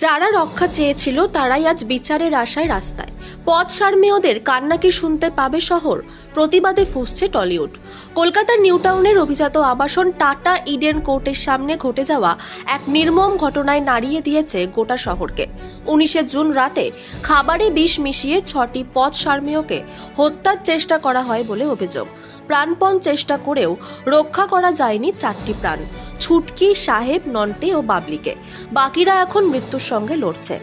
যারা রক্ষা চেয়েছিল তারাই আজ বিচারের আশায় রাস্তায়। পথ সারমেয়দের কান্নাকে শুনতে পাবে শহর। প্রতিবাদে ফুসছে টলিউড। কলকাতার নিউ টাউনের অভিজাত আবাসন টাটা ইডেন কোর্টের সামনে ঘটে যাওয়া এক নির্মম ঘটনায় নাড়িয়ে দিয়েছে গোটা শহরকে। উনিশে জুন রাতে খাবারে বিষ মিশিয়ে ছটি পথ সারমেয়কে হত্যার চেষ্টা করা হয় বলে অভিযোগ। প্রাণপণ চেষ্টা করেও রক্ষা করা যায়নি চারটি প্রাণ। ছুটকি, সাহেব, নন্টে ও বাবলিকে। বাকিরা এখন মৃত্যুর সঙ্গে লড়ছে।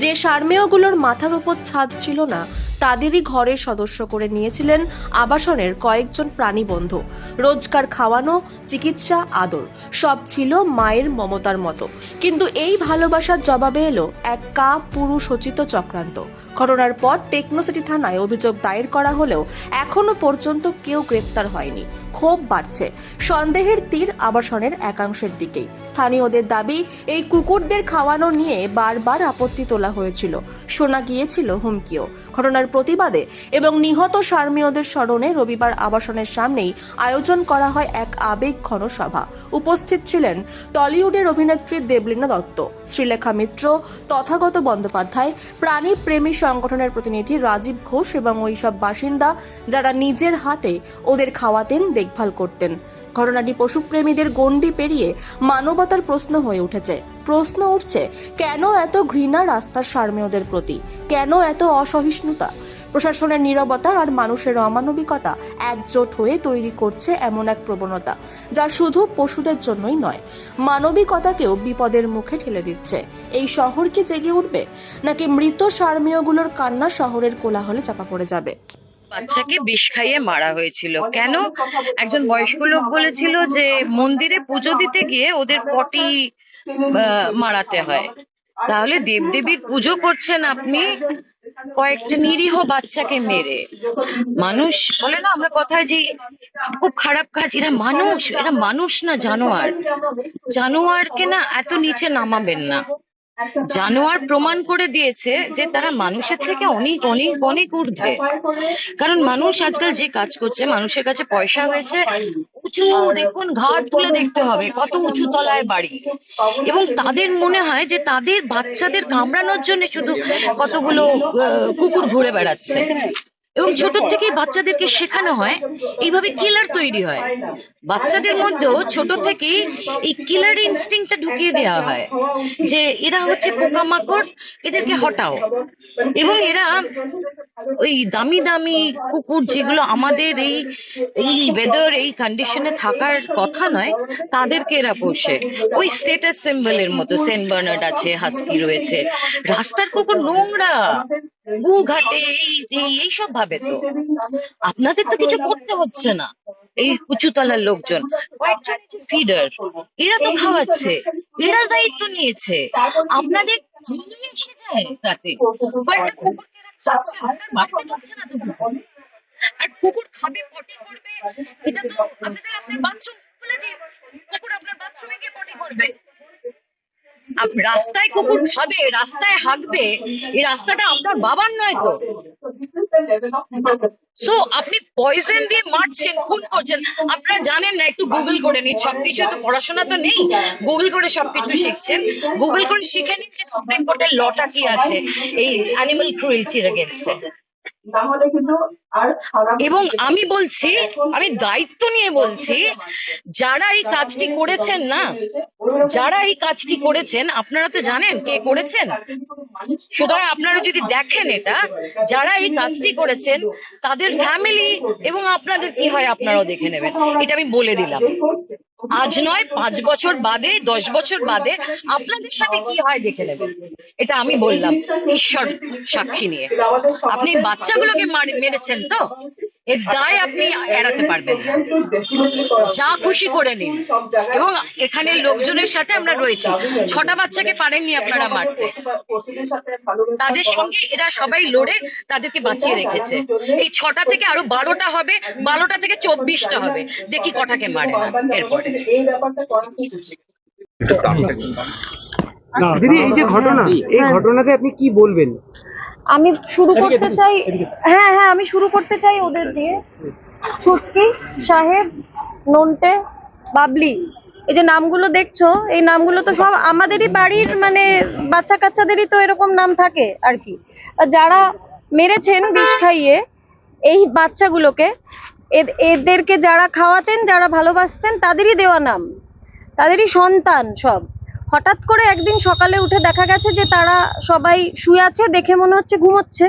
যে সারমেয়গুলোর মাথার উপর ছাদ ছিল না তাদেরই ঘরের সদস্য করে নিয়েছিলেন আবাসনের কয়েকজন প্রাণী বন্ধু। রোজকার খাওয়ানো, চিকিৎসা, আদর, সব ছিল মায়ের মমতার মতো। কিন্তু এই ভালোবাসার জবাবে এলো এক কা পুরুষ সচিত চক্রান্ত। ঘটনার পর টেকনোসিটি থানায় অভিযোগ দায়ের করা হলেও এখনও পর্যন্ত কেউ গ্রেপ্তার হয়নি। ক্ষোভ বাড়ছে। সন্দেহের তীর আবাসনের একাংশের দিকেই। স্থানীয়দের দাবি, এই কুকুরদের খাওয়ানো নিয়ে বারবার আপত্তি তোলা হয়েছিল। শোনা গিয়েছিল হুমকিও। ঘটনার প্রতিবাদে এবং নিহত সার্মীয়দের স্মরণে রবিবার আবাসনের সামনেই আয়োজন করা হয় এক আবেগ ঘনসভা উপস্থিত ছিলেন টলিউডের অভিনেত্রী দেবলীনা দত্ত। শ্রীলেখা মিত্র, তথাগত বন্দ্যোপাধ্যায়, প্রাণী প্রেমী সংগঠনের প্রতিনিধি রাজীব ঘোষ এবং ওইসব বাসিন্দা যারা নিজের হাতে ওদের খাওয়াতেন, দেখভাল করতেন। ঘটনাটি পশুপ্রেমীদের গণ্ডি পেরিয়ে মানবতার প্রশ্ন হয়ে উঠেছে। প্রশ্ন উঠছে, কেন এত ঘৃণা রাস্তার সারমেয়দের প্রতি? কেন এত অসহিষ্ণুতা? প্রশাসনের নীরবতা আর মানুষের অমানবিকতা একজোট হয়ে তৈরি করছে এমন এক প্রবণতা যা শুধু পশুদের জন্যই নয় মানবিকতাকেও বিপদের মুখে ঠেলে দিচ্ছে। এই শহর কি জেগে উঠবে? নাকি মৃত সার্মেয়গুলোর কান্না শহরের কোলাহলে চাপা পড়ে যাবে? বাচ্চাকে বিষ খাইয়ে মারা হয়েছিল। কেন? একজন বয়স্ক লোক বলেছিল যে মন্দিরে পুজো দিতে গিয়ে ওদের পটি আহ, মারাতে হয়। তাহলে দেবদেবীর পুজো করছেন আপনি? কয়েকটা নিরীহ বাচ্চাকে মেরে। মানুষ বলে না, আমরা কথায় যে খুব খারাপ কাজ, এরা মানুষ এরা মানুষ না জানোয়ার। জানোয়ারকে না এত নিচে নামাবেন না। জানোয়ার প্রমাণ করে দিয়েছে যে তারা মানুষের থেকে অনেক অনেক অনেক ঊর্ধ্বে। কারণ মানুষ আজকাল যে কাজ করছে, মানুষের কাছে পয়সা হয়েছে উঁচু দেখুন ঘাট তুলে দেখতে হবে, কত উঁচু তলায় বাড়ি। এবং তাদের মনে হয় যে তাদের বাচ্চাদের কামড়ানোর জন্য শুধু কতগুলো কুকুর ঘুরে বেড়াচ্ছে। এবং ছোট থেকেই বাচ্চাদেরকে শেখানো হয় এইভাবে কিলার তৈরি হয়। বাচ্চাদের মধ্যেও ছোট থেকেই এই কিলার ইনস্টিংটা ঢুকিয়ে দেওয়া হয় যে এরা হচ্ছে পোকামাকড় এদেরকে হটাও। এবং এরা ওই দামি দামি কুকুর যেগুলো আমাদের এই এই ওয়েদার এই কন্ডিশনে থাকার কথা নয় তাদেরকে এরা পোষে। ওই স্টেটাস সিম্বলের মতো সেন্ট বার্নার্ড আছে হাস্কি রয়েছে। রাস্তার কুকুর নোংরা। গু ঘাটে, এই এই- এইসব ভাবে তো। আপনাদের তো কিছু করতে হচ্ছে না, এই উঁচুতলার লোকজন। কয়েকজন ফিডার এরা তো খাওয়াচ্ছে, এরা দায়িত্ব নিয়েছে। আপনাদের কি এসে যায় তাতে? কয়েকটা কুকুরকে খাচ্ছে, আপনার ঢুকছে না তো আর কুকুর খাবে পটি করবে, এটা তো আপনাদের, আপনার বাথরুম খুলে কুকুর আপনার বাথরুমে গিয়ে পটি করবে। রাস্তায় কুকুর খাবে, রাস্তায় হাঁকবে, এই রাস্তাটা আপনার বাবার নয় তো? সো আপনি পয়জন দিয়ে মারছেন, খুন করছেন। আপনারা জানেন না, একটু গুগল করে নিন। সবকিছু তো পড়াশোনা তো নেই। গুগল করে সবকিছু শিখছেন। গুগল করে শিখে নিন যে সুপ্রিম কোর্টের লটা কি আছে। এই অ্যানিমাল ক্রুয়েলটির এগেনস্টে তাহলে কিন্তু আর এবং আমি বলছি আমি দায়িত্ব নিয়ে বলছি যারা এই কাজটি করেছেন না যারা এই কাজটি করেছেন আপনারা তো জানেন কে করেছেন। সুতরাং আপনারা যদি দেখেন এটা যারা এই কাজটি করেছেন তাদের ফ্যামিলি এবং আপনাদের কি হয় আপনারাও দেখে নেবেন। এটা আমি বলে দিলাম। আজ নয়, পাঁচ বছর বাদে, দশ বছর বাদে আপনাদের সাথে কি হয় দেখে নেবেন এটা আমি বললাম, ঈশ্বর সাক্ষী নিয়ে। আপনি বাচ্চাগুলোকে মেরেছেন তো? এর দায় আপনি এড়াতে পারবেন যা খুশি করে নিন। এবং এখানে লোকজনের সাথে আমরা রয়েছি। ছটা বাচ্চাকে পারেননি আপনারা মারতে। তাদের সঙ্গে এরা সবাই লড়ে তাদেরকে বাঁচিয়ে রেখেছে। এই ছটা থেকে আরও বারোটা হবে, বারোটা থেকে চব্বিশটা হবে। দেখি কটাকে মারে। এরপরে। দিদি, এই যে ঘটনা, এই ঘটনাতে আপনি কি বলবেন? আমি শুরু করতে চাই হ্যাঁ হ্যাঁ আমি শুরু করতে চাই ওদের দিয়ে। ছুটকি সাহেব নন্টে বাবলি। এই যে নামগুলো দেখছ এই নামগুলো তো সব আমাদেরই বাড়ির মানে বাচ্চা কাচ্চাদেরই তো এরকম নাম থাকে আর কি। আর যারা মেরেছেন বিষ খাইয়ে এই বাচ্চাগুলোকে এদ- এদেরকে যারা খাওয়াতেন যারা ভালোবাসতেন তাদেরই দেওয়া নাম। তাদেরই সন্তান সব। হঠাৎ করে একদিন সকালে উঠে দেখা গেছে যে তারা সবাই শুয়ে আছে, দেখে মনে হচ্ছে ঘুমোচ্ছে,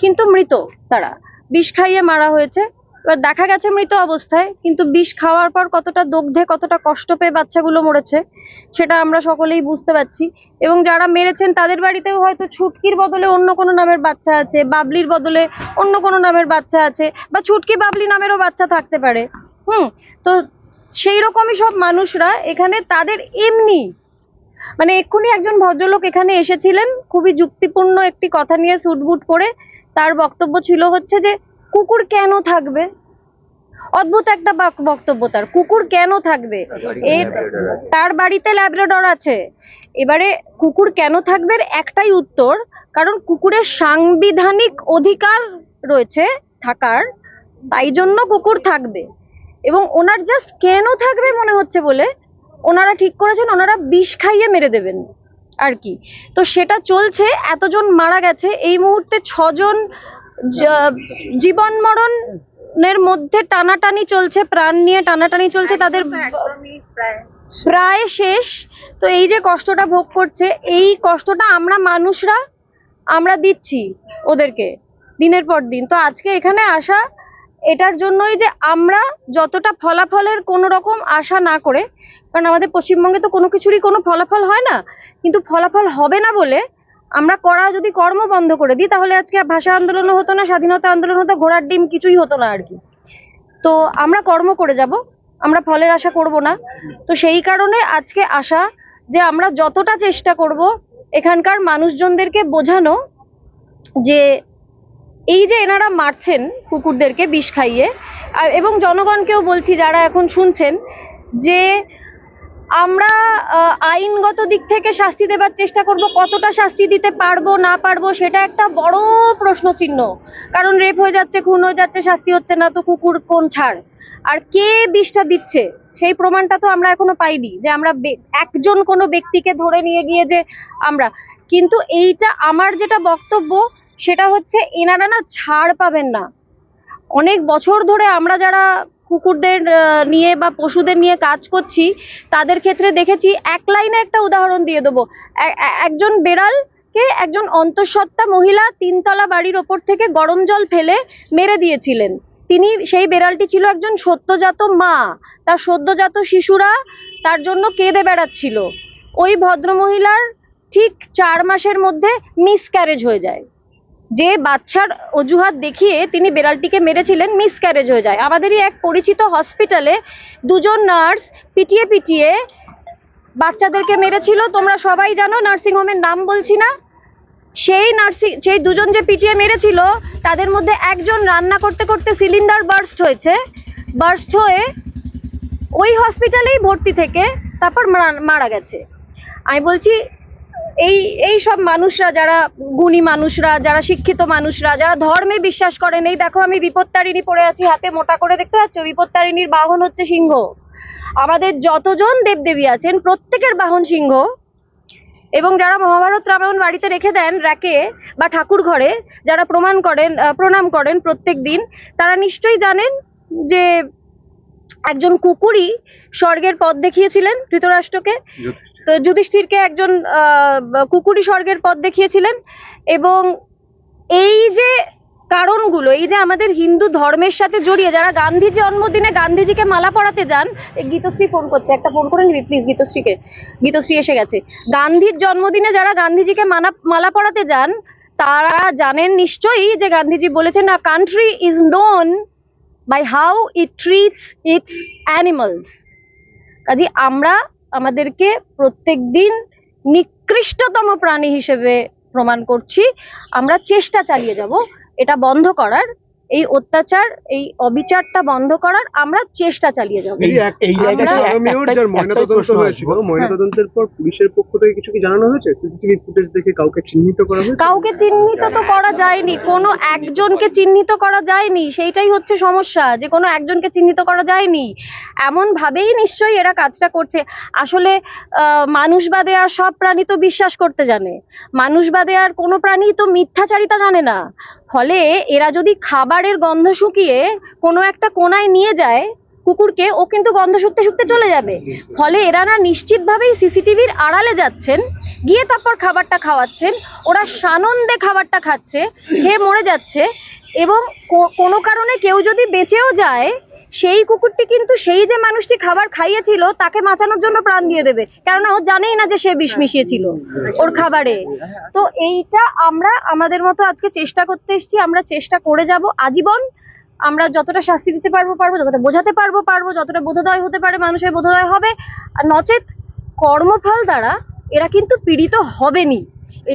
কিন্তু মৃত তারা। বিষ খাইয়ে মারা হয়েছে। এবার দেখা গেছে মৃত অবস্থায়, কিন্তু বিষ খাওয়ার পর কতটা দগ্ধে, কতটা কষ্ট পেয়ে বাচ্চাগুলো মরেছে, সেটা আমরা সকলেই বুঝতে পারছি। এবং যারা মেরেছেন, তাদের বাড়িতেও হয়তো ছুটকির বদলে অন্য কোনো নামের বাচ্চা আছে, বাবলির বদলে অন্য কোনো নামের বাচ্চা আছে, বা ছুটকি বাবলি নামেরও বাচ্চা থাকতে পারে। হুম, তো সেই রকমই সব মানুষরা এখানে, তাদের এমনি মানে এক্ষুনি একজন ভদ্রলোক এখানে এসেছিলেন খুবই যুক্তিপূর্ণ একটি কথা নিয়ে সুটবুট করে তার বক্তব্য ছিল হচ্ছে যে কুকুর কেন থাকবে? অদ্ভুত একটা বাক- বক্তব্য তার কুকুর কেন থাকবে? এর তার বাড়িতে ল্যাব্রাডর আছে। এবারে কুকুর কেন থাকবে একটাই উত্তর কারণ কুকুরের সাংবিধানিক অধিকার রয়েছে থাকার তাই জন্য কুকুর থাকবে। এবং ওনার জাস্ট কেন থাকবে মনে হচ্ছে বলে ওনারা ঠিক করেছেন ওনারা বিষ খাইয়ে মেরে দেবেন আর কি। তো সেটা চলছে এতজন মারা গেছে এই মুহূর্তে ছজন জীবন মরণের মধ্যে টানাটানি চলছে প্রাণ নিয়ে টানাটানি চলছে তাদের প্রায় শেষ। তো এই যে কষ্টটা ভোগ করছে এই কষ্টটা আমরা মানুষরা আমরা দিচ্ছি ওদেরকে দিনের পর দিন। তো আজকে এখানে আসা এটার জন্যই যে আমরা যতটা ফলাফলের কোনো রকম আশা না করে, কারণ আমাদের পশ্চিমবঙ্গে তো কোনো কিছুরই কোনো ফলাফল হয় না, কিন্তু ফলাফল হবে না বলে আমরা করা যদি কর্ম বন্ধ করে দিই, তাহলে আজকে ভাষা আন্দোলনও হতো না, স্বাধীনতা আন্দোলন হতো, ঘোড়ার ডিম কিছুই হতো না আর কি। তো আমরা কর্ম করে যাব, আমরা ফলের আশা করব না। তো সেই কারণে আজকে আসা যে আমরা যতটা চেষ্টা করব, এখানকার মানুষজনদেরকে বোঝানো যে এই যে এনারা মারছেন কুকুরদেরকে বিষ খাইয়ে এবং জনগণকেও বলছি যারা এখন শুনছেন যে আমরা আইনগত দিক থেকে শাস্তি দেবার চেষ্টা করব, কতটা শাস্তি দিতে পারব, না পারব, সেটা একটা বড় প্রশ্ন চিহ্ন কারণ রেপ হয়ে যাচ্ছে, খুন হয়ে যাচ্ছে, শাস্তি হচ্ছে না, তো কুকুর কোন ছাড়? আর কে বিষটা দিচ্ছে? সেই প্রমাণটা তো আমরা এখনও পাইনি, যে আমরা একজন কোনো ব্যক্তিকে ধরে নিয়ে গিয়ে যে আমরা। কিন্তু এইটা আমার যেটা বক্তব্য সেটা হচ্ছে এনারা না ছাড় পাবেন না। অনেক বছর ধরে আমরা যারা কুকুরদের নিয়ে বা পশুদের নিয়ে কাজ করছি, তাদের ক্ষেত্রে দেখেছি এক লাইনে একটা উদাহরণ দিয়ে দেবো। একজন বেড়ালকে একজন অন্তঃসত্ত্বা মহিলা তিনতলা বাড়ির ওপর থেকে গরম জল ফেলে মেরে দিয়েছিলেন। তিনি সেই বেড়ালটি ছিল একজন সদ্যজাত মা। তার সদ্যজাত শিশুরা তার জন্য কেঁদে বেড়াচ্ছিল। ওই ভদ্রমহিলার ঠিক চার মাসের মধ্যে মিসক্যারেজ হয়ে যায়। যে বাচ্চার অজুহাত দেখিয়ে তিনি বেড়ালটিকে মেরেছিলেন মিসক্যারেজ হয়ে যায়। আমাদেরই এক পরিচিত হসপিটালে দুজন নার্স পিটিয়ে পিটিয়ে বাচ্চাদেরকে মেরেছিল। তোমরা সবাই জানো নার্সিং হোমের নাম বলছি না। সেই নার্সিং সেই দুজন যে পিটিয়ে মেরেছিল, তাদের মধ্যে একজন রান্না করতে করতে সিলিন্ডার বার্স্ট হয়েছে। বার্স্ট হয়ে ওই হসপিটালেই ভর্তি থেকে তারপর মারা গেছে। আমি বলছি এই এই সব মানুষরা যারা গুণী মানুষরা, যারা শিক্ষিত মানুষরা, যারা ধর্মে বিশ্বাস করেন, এই দেখো আমি বিপত্তারিণী পড়ে আছি, হাতে মোটা করে দেখতে পাচ্ছ? বিপত্তারিণীর বাহন হচ্ছে সিংহ। আমাদের যতজন দেবদেবী আছেন, প্রত্যেকের বাহন সিংহ। এবং যারা মহাভারত রামায়ণ বাড়িতে রেখে দেন র্যাকে বা ঠাকুর ঘরে, যারা প্রমাণ করেন প্রণাম করেন প্রত্যেক দিন, তারা নিশ্চয়ই জানেন যে একজন কুকুরই স্বর্গের পথ দেখিয়েছিলেন ধৃতরাষ্ট্রকে। তো যুধিষ্ঠিরকে একজন আহ, কুকুরই স্বর্গের পথ দেখিয়েছিলেন এবং এই যে কারণগুলো এই যে আমাদের হিন্দু ধর্মের সাথে জড়িয়ে যারা গান্ধী জন্মদিনে গান্ধীজিকে মালা পরাতে যান গীতশ্রী ফোন করছে একটা ফোন করে নিবি প্লিজ গীতশ্রীকে গীতশ্রী এসে গেছে। গান্ধীর জন্মদিনে যারা গান্ধীজিকে মানা মালা পরাতে যান তারা জানেন নিশ্চয়ই যে গান্ধীজি বলেছেন a country is known by how it treats its animals কাজে আমরা আমাদেরকে প্রত্যেক দিন নিকৃষ্টতম প্রাণী হিসেবে প্রমাণ করছি। আমরা চেষ্টা চালিয়ে যাব। এটা বন্ধ করার এই অত্যাচার এই অবিচারটা বন্ধ করার আমরা চেষ্টা চালিয়ে যাব। এই হয়েছিল। ময়নাতদন্তের পর পুলিশের পক্ষ থেকে কিছু কি জানানো হয়েছে? সিসিটিভি ফুটেজ দেখে কাউকে চিহ্নিত করা হয়েছে? কাউকে চিহ্নিত তো করা যায়নি। কোনো একজনকে চিহ্নিত করা যায়নি। সেইটাই হচ্ছে সমস্যা যে কোনো একজনকে চিহ্নিত করা যায়নি। এমন ভাবেই নিশ্চয়ই এরা কাজটা করছে। আসলে আহ, মানুষ বাদে আর সব প্রাণী তো বিশ্বাস করতে জানে। মানুষ বাদে আর কোনো প্রাণী তো মিথ্যাচারিতা জানে না। ফলে এরা যদি খাবারের গন্ধ শুকিয়ে কোনো একটা কোনায় নিয়ে যায় কুকুরকে, ও কিন্তু গন্ধ শুকতে শুকতে চলে যাবে। ফলে এরা না নিশ্চিতভাবেই সিসিটিভির আড়ালে যাচ্ছেন, গিয়ে তারপর খাবারটা খাওয়াচ্ছেন। ওরা সানন্দে খাবারটা খাচ্ছে, খেয়ে মরে যাচ্ছে এবং কোনো কারণে কেউ যদি বেঁচেও যায় সেই কুকুরটি কিন্তু সেই যে মানুষটি খাবার খাইয়েছিল, তাকে বাঁচানোর জন্য প্রাণ দিয়ে দেবে। কেননা ও জানেই না যে সে বিষ মিশিয়েছিল ওর খাবারে। তো এইটা আমরা আমাদের মতো আজকে চেষ্টা করতে এসেছি, আমরা চেষ্টা করে যাব আজীবন। আমরা যতটা শাস্তি দিতে পারব পারব, যতটা বোঝাতে পারব পারব, যতটা বোধোদয় হতে পারে মানুষের বোধোদয় হবে। আর নচেত কর্মফল দ্বারা এরা কিন্তু পীড়িত হবেনি